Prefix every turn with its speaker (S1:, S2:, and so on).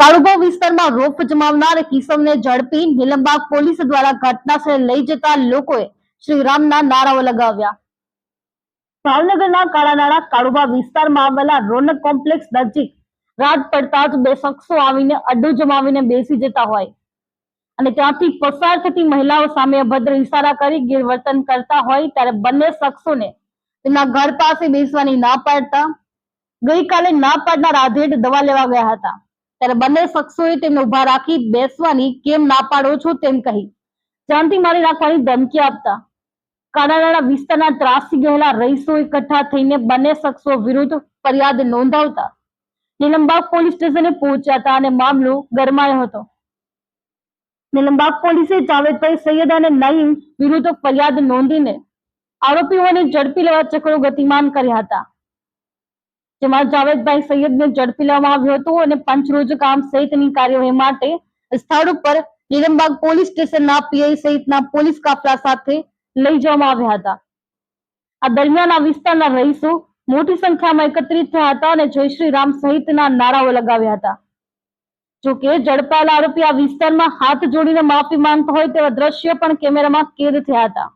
S1: કાળુભાવ વિસ્તારમાં રોફ જમાવનાર કિસમને ઝડપી નિલંબાગ પોલીસ દ્વારા ઘટનાસ્થળે લઈ જતા લોકોએ શ્રીરામના નારાઓ લગાવ્યા. ભાવનગરના કાળાનાળા કાળુભા વિસ્તારમાં આવેલા રોનક કોમ્પ્લેક્સ નજીક રાત પડતા જ બે શખ્સો આવીને અડ્ડો જમાવીને બેસી જતા હોય. અને ત્યાંથી પસાર થતી મહિલાઓ સામે અભદ્ર ઇશારા કરી ગેરવર્તન કરતા હોય ત્યારે બંને શખ્સોને તેમના ઘર પાસે બેસવાની ના પાડતા ગઈકાલે ના પાડનાર આધેડ દવા લેવા ગયા હતા. ત્યારે બંને શખ્સોએ તેમને ઊભા રાખી બેસવાની કેમ ના પાડો છો તેમ કહી. જાનથી મારી નાખવાની ધમકી આપતા કાનાડાના વિસ્તારના ત્રાસી ગયેલા રહીશો એકઠા થઈને બંને શખ્સો વિરુદ્ધ ફરિયાદ નોંધાવતા નીલમબાગ પોલીસ સ્ટેશને પહોંચ્યા હતા અને મામલો ગરમાયો હતો. નીલમબાગ પોલીસે જાવેદભાઈ સૈયદ અને નઈમ વિરુદ્ધ ફરિયાદ નોંધીને આરોપીઓને ઝડપી લેવા ચક્રો ગતિમાન કર્યા હતા. જેમાં જાવેદભાઈ સૈયદને ઝડપી લેવામાં આવ્યો હતો અને પંચરોજ કામ સહિતની કાર્યવાહી માટે સ્થળ ઉપર નીલમબાગ પોલીસ સ્ટેશનના પીઆઈ સહિતના પોલીસ કાફલા સાથે લઈ જવામાં આવ્યા હતા. આ દરમિયાન આ વિસ્તારના રહીશો મોટી સંખ્યામાં એકત્રિત થયા હતા અને જય શ્રી રામ સહિતના નારાઓ લગાવ્યા હતા. જોકે ઝડપાયેલા આરોપી આ વિસ્તારમાં હાથ જોડીને માફી માંગતો હોય તેવા દ્રશ્ય પણ કેમેરામાં કેદ થયા હતા.